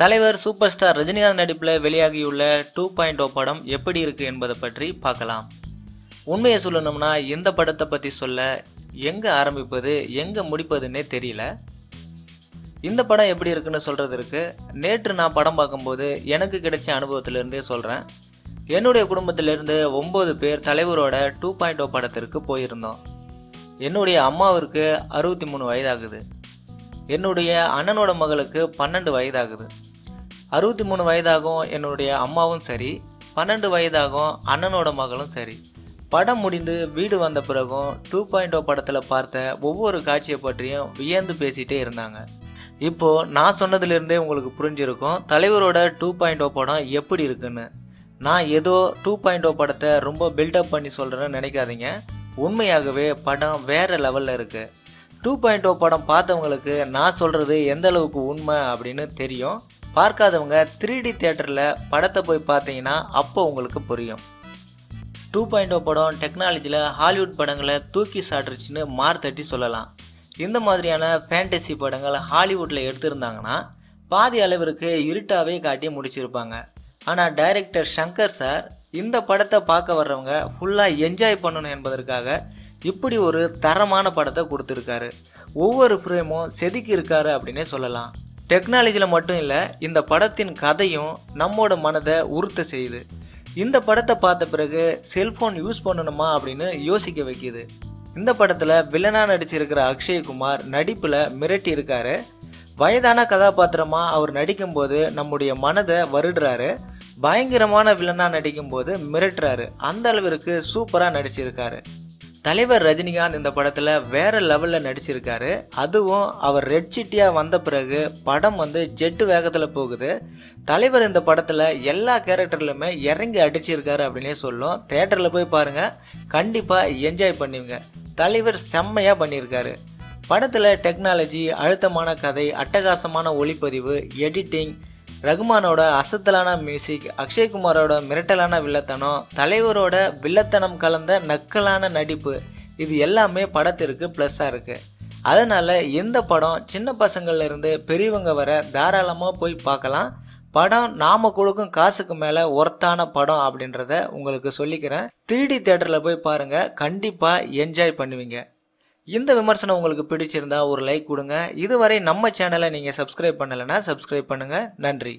தலைவர் super star Rajinikanth நடிப்பில் வெளியாகியுள்ள டூ பாயிண்ட் ஓ படம் எப்படி இருக்கு என்பதை பற்றி பார்க்கலாம். உண்மையை சொல்லணும்னா இந்த படத்தை பற்றி சொல்ல எங்கே ஆரம்பிப்பது எங்கே முடிப்பதுன்னே தெரியல. இந்த படம் எப்படி இருக்குன்னு சொல்கிறதுக்கு நேற்று நான் படம் பார்க்கும்போது எனக்கு கிடைச்ச அனுபவத்திலிருந்தே சொல்கிறேன் என்னுடைய குடும்பத்திலிருந்து ஒம்பது பேர் தலைவரோட டூ பாயிண்ட் ஓ படத்திற்கு போயிருந்தோம். என்னுடைய அம்மாவிற்கு அறுபத்தி மூணு வயதாகுது. என்னுடைய அண்ணனோட மகளுக்கு பன்னெண்டு வயதாகுது. அறுபத்தி மூணு வயதாகும் என்னுடைய அம்மாவும் சரி பன்னெண்டு வயதாகும் அண்ணனோட மகளும் சரி. படம் முடிந்து வீடு வந்த பிறகும் டூ பாயிண்ட் ஓ படத்தில் பார்த்த ஒவ்வொரு காட்சியை பற்றியும் வியந்து பேசிகிட்டே இருந்தாங்க. இப்போ நான் சொன்னதுலேருந்தே உங்களுக்கு புரிஞ்சிருக்கும் தலைவரோட டூ பாயிண்ட் ஓ படம் எப்படி இருக்குன்னு. நான் ஏதோ டூ பாயிண்ட் ஓ படத்தை ரொம்ப பில்டப் பண்ணி சொல்கிறேன்னு நினைக்காதீங்க. உண்மையாகவே படம் வேறு லெவலில் இருக்குது டூ பாயிண்ட் ஓ படம் பார்த்தவங்களுக்கு நான் சொல்கிறது எந்த அளவுக்கு உண்மை அப்படின்னு தெரியும். பார்க்காதவங்க த்ரீ டி தேட்டரில் படத்தை போய் பார்த்தீங்கன்னா அப்போ உங்களுக்கு புரியும். டூ பாயிண்ட் ஓ படம் டெக்னாலஜியில் ஹாலிவுட் படங்களை தூக்கி சாட்டுருச்சுன்னு மார் தட்டி சொல்லலாம். இந்த மாதிரியான ஃபேண்டசி படங்கள் ஹாலிவுட்டில் எடுத்திருந்தாங்கன்னா பாதி அளவிற்கு இருட்டாவே காட்டி முடிச்சிருப்பாங்க. ஆனால் டைரக்டர் சங்கர் சார் இந்த படத்தை பார்க்க வர்றவங்க ஃபுல்லாக என்ஜாய் பண்ணணும் என்பதற்காக இப்படி ஒரு தரமான படத்தை கொடுத்துருக்காரு. ஒவ்வொரு ஃப்ரேமும் செதுக்கி இருக்காரு அப்படின்னே சொல்லலாம். டெக்னாலஜியில் மட்டும் இல்லை இந்த படத்தின் கதையும் நம்மோட மனதை உறுத்த செய்யுது. இந்த படத்தை பார்த்த பிறகு செல்ஃபோன் யூஸ் பண்ணணுமா அப்படின்னு யோசிக்க வைக்குது. இந்த படத்தில் வில்லனாக நடிச்சிருக்கிற அக்ஷய்குமார் நடிப்பில் மிரட்டி இருக்காரு. வயதான கதாபாத்திரமாக அவர் நடிக்கும்போது நம்முடைய மனதை வருடுறாரு. பயங்கரமான வில்லனாக நடிக்கும்போது மிரட்டுறாரு. அந்த அளவிற்கு சூப்பராக நடிச்சிருக்காரு. தலைவர் ரஜினிகாந்த் இந்த படத்தில் வேற லெவலில் நடிச்சிருக்காரு. அதுவும் அவர் ரெட் சிட்டியாக வந்த பிறகு படம் வந்து ஜெட்டு வேகத்தில் போகுது. தலைவர் இந்த படத்தில் எல்லா கேரக்டர்லையுமே இறங்கி அடிச்சிருக்காரு அப்படின்னே சொல்லும். தேட்டரில் போய் பாருங்க. கண்டிப்பாக என்ஜாய் பண்ணுவீங்க. தலைவர் செம்மையாக பண்ணியிருக்காரு படத்தில் டெக்னாலஜி அழுத்தமான கதை அட்டகாசமான ஒளிப்பதிவு எடிட்டிங் ரகுமானோட அசத்தலான மியூசிக் அக்ஷய்குமாரோட மிரட்டலான வில்லத்தனம் தலைவரோட வில்லத்தனம் கலந்த நக்கலான நடிப்பு இது எல்லாமே படத்திற்கு ப்ளஸ்ஸாக இருக்குது அதனால் இந்த படம் சின்ன பசங்கள்லேருந்து பெரியவங்க வர தாராளமாக போய் பார்க்கலாம். படம் நாம கொடுக்கும் காசுக்கு மேலே ஒர்த்தான படம் அப்படின்றத உங்களுக்கு சொல்லிக்கிறேன். த்ரீ தேட்டரில் போய் பாருங்கள் கண்டிப்பாக என்ஜாய் பண்ணுவீங்க. இந்த விமர்சனம் உங்களுக்கு பிடிச்சிருந்தா ஒரு லைக் கொடுங்க. இதுவரை நம்ம சேனலை நீங்கள் சப்ஸ்கிரைப் பண்ணலைன்னா சப்ஸ்கிரைப் பண்ணுங்கள் நன்றி.